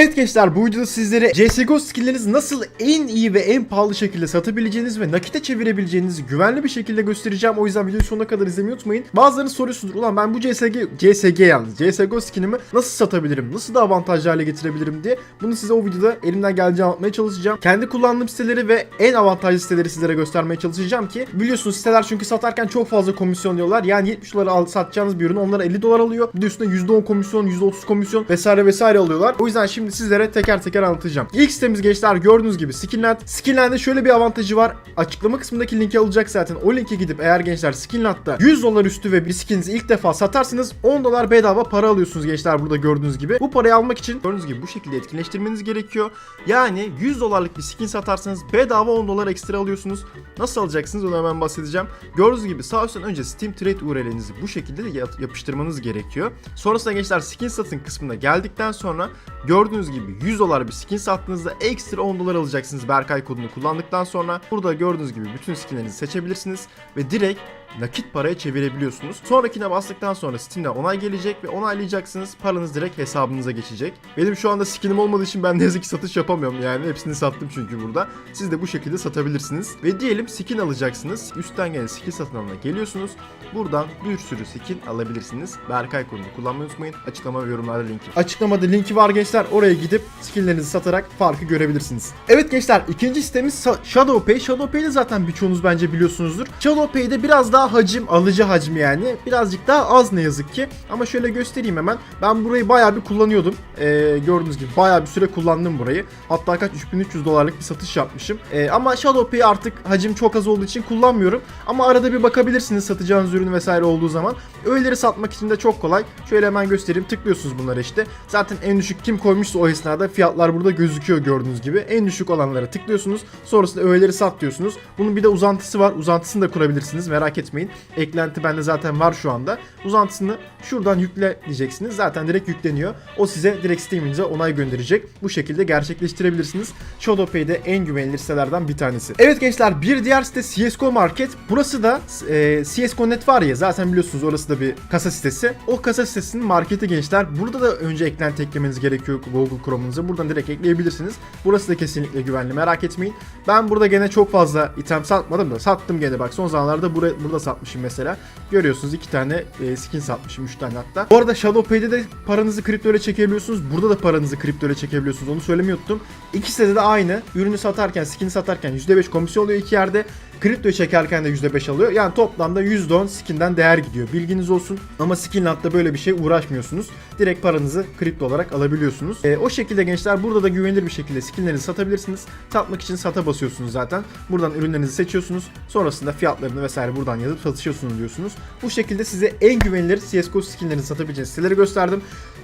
Evet gençler bu videoda sizlere CSGO skilllerinizi nasıl en iyi ve en pahalı şekilde satabileceğiniz ve nakite çevirebileceğinizi güvenli bir şekilde göstereceğim. O yüzden videoyu sonuna kadar izlemeyi unutmayın. Bazılarınız soruyorsunuz ulan ben bu CSG, CSG yalnız CSGO skinimi nasıl satabilirim? Nasıl daha avantajlı hale getirebilirim diye. Bunu size o videoda elimden geldiğince anlatmaya çalışacağım. Kendi kullandığım siteleri ve en avantajlı siteleri sizlere göstermeye çalışacağım ki biliyorsunuz siteler çünkü satarken çok fazla komisyon diyorlar. Yani 70 dolara al, satacağınız bir ürünü onlar 50 dolar alıyor. Bir de üstüne %10 komisyon, %30 komisyon vesaire vesaire alıyorlar. O yüzden şimdi sizlere teker teker anlatacağım. İlk sitemiz gençler gördüğünüz gibi Skinland. Skinland'de şöyle bir avantajı var. Açıklama kısmındaki linki alacak zaten. O linke gidip eğer gençler Skinland'da 100 dolar üstü ve bir skininizi ilk defa satarsınız 10 dolar bedava para alıyorsunuz gençler burada gördüğünüz gibi. Bu parayı almak için gördüğünüz gibi bu şekilde etkinleştirmeniz gerekiyor. Yani 100 dolarlık bir skin satarsanız bedava 10 dolar ekstra alıyorsunuz. Nasıl alacaksınız onu hemen bahsedeceğim. Gördüğünüz gibi sağ üstten önce Steam Trade URL'inizi bu şekilde de yap- yapıştırmanız gerekiyor. Sonrasında gençler skin satın kısmına geldikten sonra gördüğünüz gibi 100 dolar bir skin sattığınızda ekstra 10 dolar alacaksınız Berkay kodunu kullandıktan sonra. Burada gördüğünüz gibi bütün skinlerinizi seçebilirsiniz ve direkt nakit paraya çevirebiliyorsunuz. Sonrakine bastıktan sonra Steam'den onay gelecek ve onaylayacaksınız. Paranız direkt hesabınıza geçecek. Benim şu anda skinim olmadığı için ben ne yazık ki satış yapamıyorum yani. Hepsini sattım çünkü burada. Siz de bu şekilde satabilirsiniz. Ve diyelim skin alacaksınız. Üstten gelen skin satın alımına geliyorsunuz. Buradan bir sürü skin alabilirsiniz. Berkay kodunu kullanmayı unutmayın. Açıklama ve yorumlarda linki. Açıklamada linki var gençler. Oraya gidip skinlerinizi satarak farkı görebilirsiniz. Evet gençler ikinci sitemiz Sa- ShadowPay. ShadowPay'de zaten birçoğunuz bence biliyorsunuzdur. ShadowPay'de biraz daha hacim, alıcı hacmi yani. Birazcık daha az ne yazık ki. Ama şöyle göstereyim hemen. Ben burayı bayağı bir kullanıyordum. Ee, gördüğünüz gibi bayağı bir süre kullandım burayı. Hatta kaç 3300 dolarlık bir satış yapmışım. Ee, ama ShadowPay artık hacim çok az olduğu için kullanmıyorum. Ama arada bir bakabilirsiniz satacağınız ürün vesaire olduğu zaman. Öyleleri satmak için de çok kolay. Şöyle hemen göstereyim. Tıklıyorsunuz bunları işte. Zaten en düşük kim koymuşsa o esnada fiyatlar burada gözüküyor gördüğünüz gibi. En düşük olanlara tıklıyorsunuz. Sonrasında öğeleri sat diyorsunuz. Bunun bir de uzantısı var. Uzantısını da kurabilirsiniz. Merak etmeyin. Eklenti bende zaten var şu anda. Uzantısını şuradan yükle diyeceksiniz. Zaten direkt yükleniyor. O size direkt Steam'inize onay gönderecek. Bu şekilde gerçekleştirebilirsiniz. ShadowPay'de en güvenilir sitelerden bir tanesi. Evet gençler bir diğer site CSGO Market. Burası da e, CSGO.net var ya zaten biliyorsunuz orası da bir kasa sitesi. O kasa sitesinin marketi gençler. Burada da önce eklenti eklemeniz gerekiyor Google Chrome'unuza. Buradan direkt ekleyebilirsiniz. Burası da kesinlikle güvenli merak etmeyin. Ben burada gene çok fazla item satmadım da sattım gene bak son zamanlarda burada satmışım mesela. Görüyorsunuz iki tane e, skin satmışım 3 tane hatta. Bu arada ShadowPay'de de paranızı kripto ile çekebiliyorsunuz. Burada da paranızı kripto ile çekebiliyorsunuz. Onu söylemeyi unuttum. İkisi de aynı. Ürünü satarken, skin satarken %5 komisyon oluyor iki yerde. Kripto çekerken de %5 alıyor. Yani toplamda %10 skinden değer gidiyor. Bilginiz olsun. Ama Skinland'da böyle bir şey uğraşmıyorsunuz. Direkt paranızı kripto olarak alabiliyorsunuz. E, o şekilde gençler burada da güvenilir bir şekilde skinlerinizi satabilirsiniz. Satmak için sata basıyorsunuz zaten. Buradan ürünlerinizi seçiyorsunuz. Sonrasında fiyatlarını vesaire buradan yazıp satışıyorsunuz diyorsunuz. Bu şekilde size en güvenilir CSGO skinlerini satabileceğiniz siteleri gösterdim.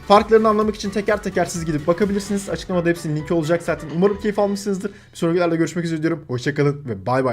Farklarını anlamak için teker teker siz gidip bakabilirsiniz. Açıklamada hepsinin linki olacak zaten. Umarım keyif almışsınızdır. Bir sonraki videolarda görüşmek üzere diyorum. Hoşçakalın ve bay bay.